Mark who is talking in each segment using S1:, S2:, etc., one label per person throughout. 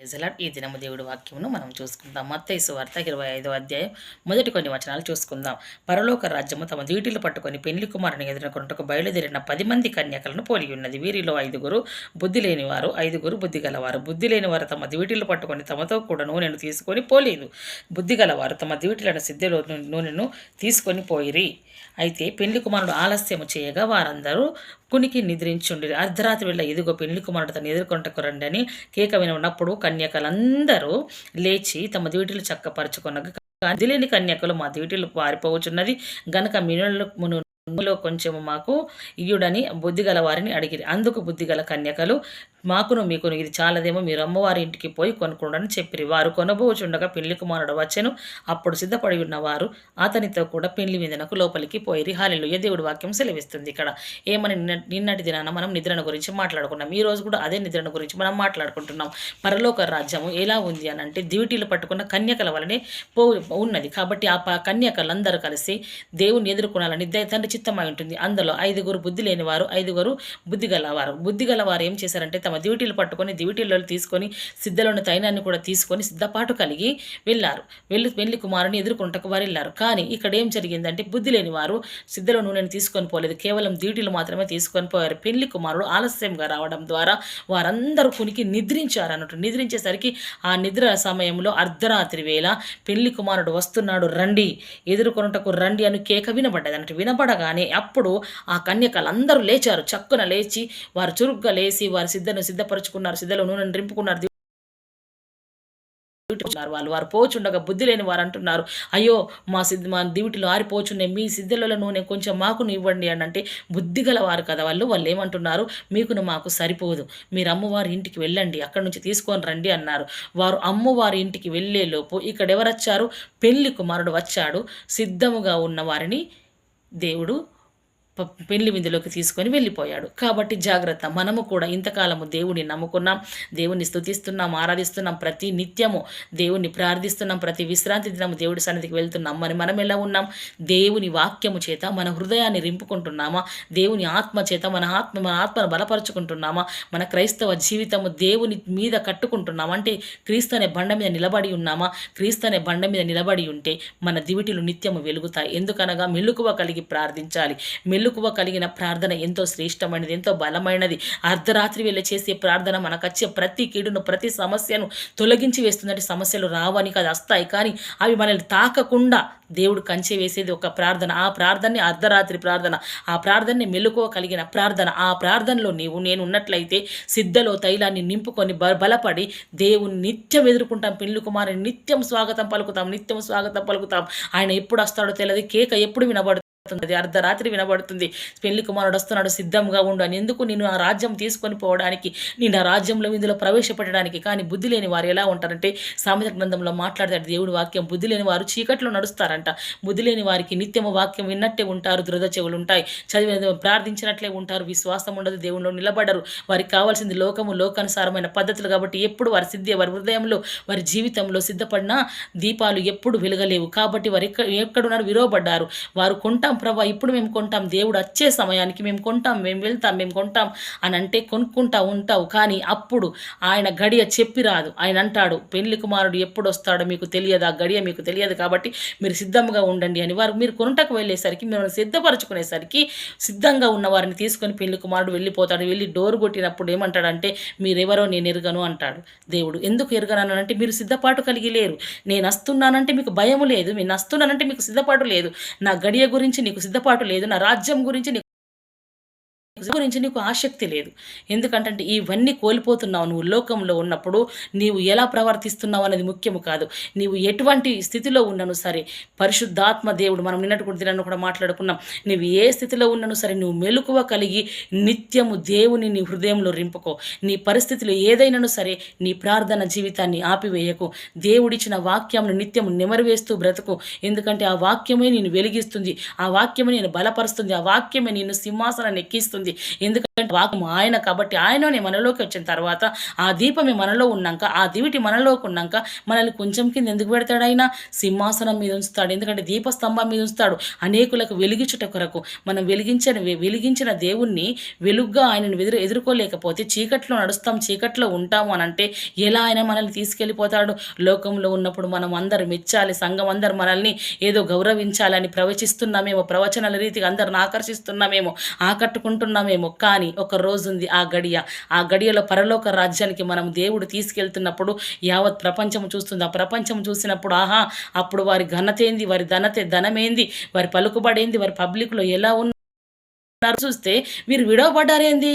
S1: Result ఈ దినము దేవుడి వాక్యమును మనం చూసుకుందాం. మత్తయి సువార్త ఇరవై ఐదో అధ్యాయం మొదటి కొన్ని వచనాలు చూసుకుందాం. పరలోక రాజ్యము తమ దీటిలు పట్టుకొని పెళ్ళి కుమారుని ఎదుర్కొంటకు బయలుదేరిన పది మంది కన్యకలను పోలి ఉన్నది. వీరిలో ఐదుగురు బుద్ధి లేనివారు ఐదుగురు బుద్ధి గలవారు. బుద్ధి లేనివారు తమ దివిటీలు పట్టుకొని తమతో కూడా నూనెను తీసుకొని పోలేదు. బుద్ధి గలవారు తమ దివిటీలను సిద్ధిలో నూనెను తీసుకొని పోయిరి. అయితే పెళ్ళి కుమారుడు ఆలస్యము చేయగా వారందరూ కునికి నిద్రించుండి అర్ధరాత్రి వేళ ఇదిగో పెళ్ళి కుమారుడు తను ఎదుర్కొంటకు రండి అని కేక వినప్పుడు కన్యకలందరూ లేచి తమ ద్యూటీలు చక్కపరచుకొనగా కదిలేని కన్యకలు మా దివిటీలు పారిపోవచ్చున్నది. గనక మినులు మునులో కొంచెము మాకు ఇయుడని బుద్ధిగల వారిని అడిగిరి. అందుకు బుద్ధిగల కన్యకలు మాకును మీకును. ఇది చాలదేమో మీరు అమ్మవారి ఇంటికి పోయి కొనుక్కోండి చెప్పిరి. వారు కొనబోచుండగా పెళ్ళి కుమారుడు వచ్చెను. అప్పుడు సిద్ధపడి ఉన్నవారు అతనితో కూడా పెళ్ళి విందునకు లోపలికి పోయిరి. హాలిలో దేవుడి వాక్యం సెలవిస్తుంది ఇక్కడ. ఏమని నిన్న నిన్నటి దినాన మనం నిద్రను గురించి మాట్లాడుకున్నాం. ఈ రోజు కూడా అదే నిద్రను గురించి మనం మాట్లాడుకుంటున్నాం. పరలోక రాజ్యము ఎలా ఉంది అని అంటే దివిటీలు పట్టుకున్న కన్యకల వలనే పో ఉన్నది. కాబట్టి ఆ ప- కన్యకలందరూ కలిసి దేవుని ఎదుర్కొనాలని తండ్రి చిత్తమై ఉంటుంది. అందులో ఐదుగురు బుద్ధి లేనివారు ఐదుగురు బుద్ధి గలవారు. బుద్ధి గలవారు ఏం చేశారంటే తమ దివిటీలు పట్టుకొని దివిటీలలో తీసుకొని సిద్ధలోని తైనాన్ని కూడా తీసుకొని సిద్ధపాటు కలిగి వెళ్ళారు. వెళ్ళి పెళ్ళి కుమారుని ఎదుర్కొంటకు వారు వెళ్ళారు. కానీ ఇక్కడ ఏం జరిగిందంటే బుద్ధి లేని వారు సిద్ధలో నూనెను తీసుకొని పోలేదు. కేవలం దివిటీలు మాత్రమే తీసుకొని పోయారు. పెళ్ళి కుమారుడు ఆలస్యంగా రావడం ద్వారా వారందరూ కునికి నిద్రించారు అన్నట్టు. నిద్రించేసరికి ఆ నిద్ర సమయంలో అర్ధరాత్రి వేళ పెళ్ళి కుమారుడు వస్తున్నాడు. రండి ఎదుర్కొనుటకు రండి అని కేక వినబడ్డది అన్నట్టు. వినబడగానే అప్పుడు ఆ కన్యకలందరూ లేచారు. చక్కున లేచి వారు చురుగ్గా లేచి వారి సిద్ధను సిద్ధపరచుకున్నారు సిద్ధలో నూనెను రింపుకున్నారు వాళ్ళు వారు పోచుండగా బుద్ధి లేని వారు అంటున్నారు అయ్యో మా సిద్ధ మా దివిటిలో ఆరిపోచున్నాయి మీ సిద్ధలలో నూనె కొంచెం మాకును ఇవ్వండి అని అంటే బుద్ధి గలవారు కదా వాళ్ళు వాళ్ళు ఏమంటున్నారు మీకును మాకు సరిపోదు మీరు అమ్మవారి ఇంటికి వెళ్ళండి అక్కడి నుంచి తీసుకొని రండి అన్నారు. వారు అమ్మవారి ఇంటికి వెళ్ళేలోపు ఇక్కడ పెళ్ళి కుమారుడు వచ్చాడు సిద్ధముగా ఉన్న వారిని దేవుడు పెళ్ళి విందులోకి తీసుకొని వెళ్ళిపోయాడు. కాబట్టి జాగ్రత్త. మనము కూడా ఇంతకాలము దేవుని నమ్ముకున్నాం. దేవుని స్థుతిస్తున్నాం ఆరాధిస్తున్నాం ప్రతి నిత్యము. దేవుని ప్రార్థిస్తున్నాం ప్రతి విశ్రాంతి దినము దేవుడి సన్నిధికి వెళ్తున్నాం. మరి మనం ఎలా ఉన్నాం? దేవుని వాక్యము చేత మన హృదయాన్ని రింపుకుంటున్నామా? దేవుని ఆత్మ చేత మన ఆత్మ మన ఆత్మను బలపరుచుకుంటున్నామా? మన క్రైస్తవ జీవితము దేవుని మీద కట్టుకుంటున్నామా? అంటే క్రీస్తు అనే బండ మీద నిలబడి ఉన్నామా? క్రీస్తు అనే బండ మీద నిలబడి ఉంటే మన దివిటిలు నిత్యము వెలుగుతాయి. ఎందుకనగా మెలుకువ కలిగి ప్రార్థించాలి. మెలు మెలకువ కలిగిన ప్రార్థన ఎంతో శ్రేష్టమైనది ఎంతో బలమైనది. అర్ధరాత్రి వేళ చేసే ప్రార్థన మనకు వచ్చే ప్రతి కీడును ప్రతి సమస్యను తొలగించి వేస్తుందంటే సమస్యలు రావని కాదు వస్తాయి కానీ అవి మనల్ని తాకకుండా దేవుడు కంచె వేసేది ఒక ప్రార్థన. ఆ ప్రార్థనే అర్ధరాత్రి ప్రార్థన ఆ ప్రార్థనని మెలకువ కలిగిన ప్రార్థన. ఆ ప్రార్థనలో నీవు నేను ఉన్నట్లయితే సిద్ధలో తైలాన్ని నింపుకొని బ బలపడి దేవుని నిత్యం ఎదుర్కొంటాం. పెళ్ళి కుమారుని నిత్యం స్వాగతం పలుకుతాం నిత్యం స్వాగతం పలుకుతాం. ఆయన ఎప్పుడు వస్తాడో తెలియదు కేక ఎప్పుడు వినబడుతుంది? అది అర్ధరాత్రి వినబడుతుంది. పెళ్ళి కుమారుడు వస్తున్నాడు సిద్ధంగా ఉండు అని. ఎందుకు నేను ఆ రాజ్యం తీసుకొని పోవడానికి నేను ఆ రాజ్యంలో ఇందులో ప్రవేశపెట్టడానికి? కానీ బుద్ధి లేని వారు ఎలా ఉంటారంటే సామెత గ్రంథంలో మాట్లాడతాడు దేవుడి వాక్యం. బుద్ధి లేని వారు చీకట్లో నడుస్తారంట. బుద్ధి లేని వారికి నిత్యము వాక్యం విన్నట్టే ఉంటారు దృఢ చెవులు ఉంటాయి. చదివిన ప్రార్థించినట్లే ఉంటారు విశ్వాసం ఉండదు దేవునిలో నిలబడరు. వారికి కావాల్సింది లోకము లోకానుసారమైన పద్ధతులు కాబట్టి ఎప్పుడు వారి సిద్ధి వారి హృదయంలో వారి జీవితంలో సిద్ధపడిన దీపాలు ఎప్పుడు వెలగలేవు. కాబట్టి వారు ఎక్కడ ఎక్కడున్నారు విరోబడ్డారు. వారు కొంటాం ప్రభా ఇప్పుడు మేము కొంటాం. దేవుడు వచ్చే సమయానికి మేము కొంటాం మేము వెళ్తాం మేము కొంటాం అని అంటే కొనుక్కుంటా ఉంటావు. కానీ అప్పుడు ఆయన గడియ చెప్పి రాదు. ఆయన అంటాడు పెళ్ళి కుమారుడు ఎప్పుడు వస్తాడో మీకు తెలియదు ఆ గడియ మీకు తెలియదు కాబట్టి మీరు సిద్ధంగా ఉండండి అని. వారు మీరు కొనుటకు వెళ్ళేసరికి మిమ్మల్ని సిద్ధపరచుకునేసరికి సిద్ధంగా ఉన్న వారిని తీసుకొని పెళ్ళి కుమారుడు వెళ్ళిపోతాడు. వెళ్ళి డోర్ కొట్టినప్పుడు ఏమంటాడంటే మీరెవరో నేను ఎరగను అంటాడు దేవుడు. ఎందుకు ఎరగను అంటే మీరు సిద్ధపాటు కలిగి లేరు. నేను వస్తున్నానంటే మీకు భయం లేదు. నేను వస్తున్నానంటే మీకు సిద్ధపాటు లేదు. నా గడియ గురించి నీకు సిద్ధపాటు లేదు. నా రాజ్యం గురించి నీకు గురించి నీకు ఆసక్తి లేదు. ఎందుకంటే ఇవన్నీ కోల్పోతున్నావు నువ్వు లోకంలో ఉన్నప్పుడు. నీవు ఎలా ప్రవర్తిస్తున్నావు అనేది ముఖ్యము కాదు. నీవు ఎటువంటి స్థితిలో ఉన్నను సరే. పరిశుద్ధాత్మ దేవుడు మనం నిన్నటి కూడా దినాన్ని కూడా మాట్లాడుకున్నాం. నీవు ఏ స్థితిలో ఉన్నను సరే నువ్వు మెలకువ కలిగి నిత్యము దేవుని నీ హృదయంలో రింపుకో. నీ పరిస్థితిలో ఏదైనాను సరే నీ ప్రార్థన జీవితాన్ని ఆపివేయకు. దేవుడిచ్చిన వాక్యంను నిత్యము నెమరువేస్తూ బ్రతుకు. ఎందుకంటే ఆ వాక్యమే నేను వెలిగిస్తుంది. ఆ వాక్యమే నేను బలపరుస్తుంది. ఆ వాక్యమే నిన్ను సింహాసనాన్ని ఎక్కిస్తుంది. ఎందుకంటే వాక్యం ఆయన కాబట్టి ఆయననే మనలోకి వచ్చిన తర్వాత ఆ దీపమే మనలో ఉన్నాక ఆ దివిటి మనలోకి ఉన్నాక మనల్ని కొంచెం కింద ఎందుకు పెడతాడు ఆయన సింహాసనం మీద ఉంచుతాడు. ఎందుకంటే దీపస్తంభం మీద ఉంచుతాడు. అనేకులకు వెలిగించుట కొరకు మనం వెలిగించిన వెలిగించిన దేవుణ్ణి వెలుగ్గా ఆయనను ఎదురు ఎదుర్కోలేకపోతే చీకట్లో నడుస్తాం చీకట్లో ఉంటాము అని అంటే ఎలా ఆయన మనల్ని తీసుకెళ్ళిపోతాడు? లోకంలో ఉన్నప్పుడు మనం అందరు మెచ్చాలి సంఘం అందరు మనల్ని ఏదో గౌరవించాలని ప్రవచిస్తున్నామేమో ప్రవచనాల రీతిగా అందరిని ఆకర్షిస్తున్నామేమో ఆకట్టుకుంటున్నామేమో కానీ ఒక రోజు ఉంది ఆ గడియ. ఆ గడియలో పరలోక రాజ్యానికి మనం దేవుడు తీసుకెళ్తున్నప్పుడు యావత్ ప్రపంచం చూస్తుంది. ఆ ప్రపంచం చూసినప్పుడు ఆహా అప్పుడు వారి ఘనతేంది వారి ధనతే ధనమేంది? వారి పలుకుబడేంది? వారి పబ్లిక్లో ఎలా ఉన్నారు? చూస్తే మీరు విడవబడ్డారేంది?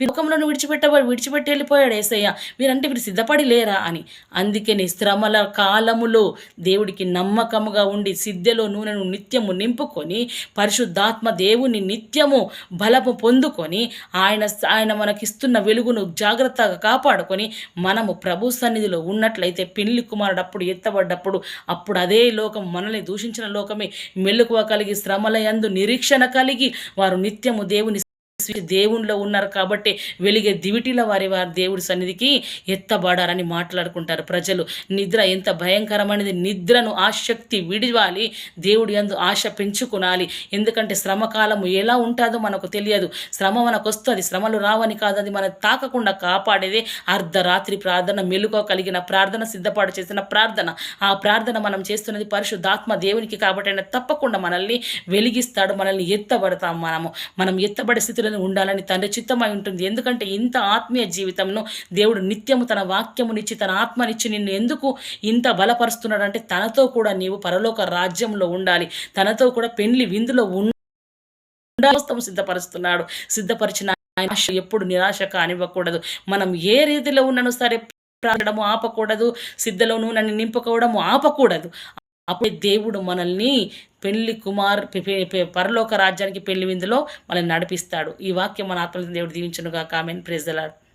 S1: లోకంలో విడిచిపెట్టబడి విడిచిపెట్టి వెళ్ళిపోయాడు ఏసయ్య. వీరంటే మీరు సిద్ధపడి లేరా అని. అందుకని శ్రమల కాలములో దేవుడికి నమ్మకముగా ఉండి సిద్ధలో నూనెను నిత్యము నింపుకొని పరిశుద్ధాత్మ దేవుని నిత్యము బలము పొందుకొని ఆయన ఆయన మనకిస్తున్న వెలుగును జాగ్రత్తగా కాపాడుకొని మనము ప్రభు సన్నిధిలో ఉన్నట్లయితే పెళ్ళి కుమారుడు అప్పుడు ఎత్తబడ్డప్పుడు అప్పుడు అదే లోకం మనల్ని దూషించిన లోకమే. మెల్లుకువ కలిగి శ్రమల యందు నిరీక్షణ కలిగి వారు నిత్యము దేవుని దేవుణ్ణిలో ఉన్నారు కాబట్టి వెలిగే దివిటిల వారి వారి దేవుడి సన్నిధికి ఎత్తబడారని మాట్లాడుకుంటారు ప్రజలు. నిద్ర ఎంత భయంకరమైనది. నిద్రను ఆసక్తి విడివాలి. దేవుడి అందు ఆశ పెంచుకునాలి. ఎందుకంటే శ్రమకాలము ఎలా ఉంటుందో మనకు తెలియదు. శ్రమ మనకు వస్తుంది శ్రమలు రావని కాదు. అది మనం తాకకుండా కాపాడేదే అర్ధరాత్రి ప్రార్థన మెలుకో కలిగిన ప్రార్థన సిద్ధపాటు చేసిన ప్రార్థన. ఆ ప్రార్థన మనం చేస్తున్నది పరిశుద్ధాత్మ దేవునికి కాబట్టి ఆయన తప్పకుండా మనల్ని వెలిగిస్తాడు. మనల్ని ఎత్తబడతాం మనము. మనం ఎత్తబడే స్థితిలో ఉండాలని తండ్రి చిత్తమై ఉంటుంది. ఎందుకంటే ఇంత ఆత్మీయ జీవితంను దేవుడు నిత్యము తన వాక్యమునిచ్చి తన ఆత్మనిచ్చి నిన్ను ఎందుకు ఇంత బలపరుస్తున్నాడంటే తనతో కూడా నీవు పరలోక రాజ్యంలో ఉండాలి. తనతో కూడా పెళ్ళి విందులో ఉండాలి సిద్ధపరుస్తున్నాడు. సిద్ధపరిచిన ఆయన ఎప్పుడు నిరాశ కానివ్వకూడదు. మనం ఏ రీతిలో ఉన్నను సరే ప్రాడము ఆపకూడదు. సిద్ధలో నన్ను నింపుకోవడము ఆపకూడదు. అప్పుడే దేవుడు మనల్ని పెళ్ళి కుమార్ పరలోక రాజ్యానికి పెళ్ళి విందులో మనల్ని నడిపిస్తాడు. ఈ వాక్యం మన ఆత్మ దేవుడు దీవించునుగా కామెంట్ ప్రెజలాడు